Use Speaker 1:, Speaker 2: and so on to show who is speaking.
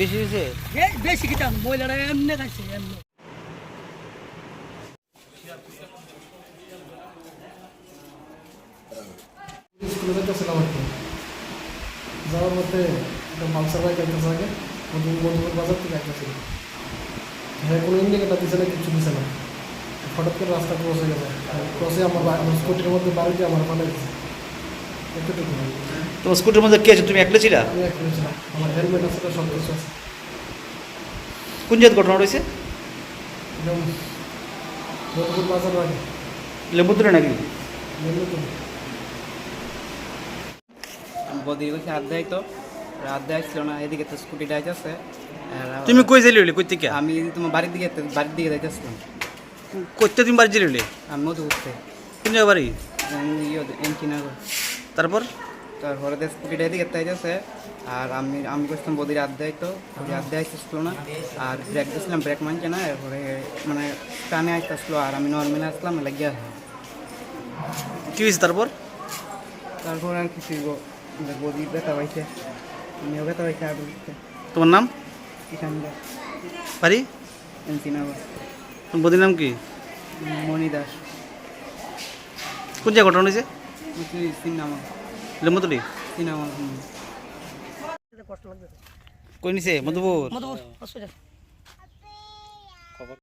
Speaker 1: বেশি হয়েছে?
Speaker 2: বেশি কিতাম মহিলারা এমনি খাইছে এমনি।
Speaker 3: স্কুলে যেতেছিলাম আর কি। যাওয়ার মধ্যে একটা মালসার বাইক আইতেছে আগে মধু মধুপুর বাজার থেকে হ্যাঁ কোনো ইন্ডিকেটার দিছে না কিছু দিছে না। হঠাৎ করে রাস্তা ক্রস হয়ে গেছে। ক্রসে আমার আমার স্কুটির মধ্যে বাড়িতে আমার গেছে এতটুকু।
Speaker 1: তোমার স্কুটির মধ্যে কে আছে? তুমি একলা ছিলা?
Speaker 3: আমি এক করেছিলাম আমার হেলমেট আছে সব কিছু আছে।
Speaker 1: কোন জায়গায় ঘটনা রয়েছে লেম্বুতুরে নাকি?
Speaker 4: হাত দেয় তো। হাত দেয় ছিল না এদিকে তো
Speaker 1: তুমি কই যাইলি হইলে? কই থেকে?
Speaker 4: আমি তোমার বাড়ির দিকে বাড়ির দিকে যাইতেছিলাম
Speaker 1: কইতে তুমি বাড়ি যাইলি হইলে?
Speaker 4: আমি মধু উঠতে
Speaker 1: কোন জায়গায় বাড়ি?
Speaker 4: ইয়ে
Speaker 1: তারপর?
Speaker 4: তারপরে তো স্কুটিটা এদিকে তাই যাচ্ছে। আর আমি আমি করছিলাম বদির দেয় তো। বদির হাত দেয় আসছিল না। আর ব্রেক দিয়েছিলাম ব্রেক মানছে না এরপরে মানে টানে আসতে আসলো আর আমি নর্মালে আসলাম লাগিয়া
Speaker 1: কি হয়েছে তারপর?
Speaker 4: তারপর আর কিছু বদি ব্যথা পাইছে। আমিও ব্যথা পাইছে আর
Speaker 1: তোমার নাম?
Speaker 4: কিষান এমকিনাগর
Speaker 1: তোমার বদির নাম কি?
Speaker 4: মণি দাস।
Speaker 1: কোন জায়গায় ঘটনা হয়েছে
Speaker 4: সিনেমা।
Speaker 2: লাগবে
Speaker 1: কই নিছে? মধুপুর?
Speaker 2: মধুপুর হসপিটাল।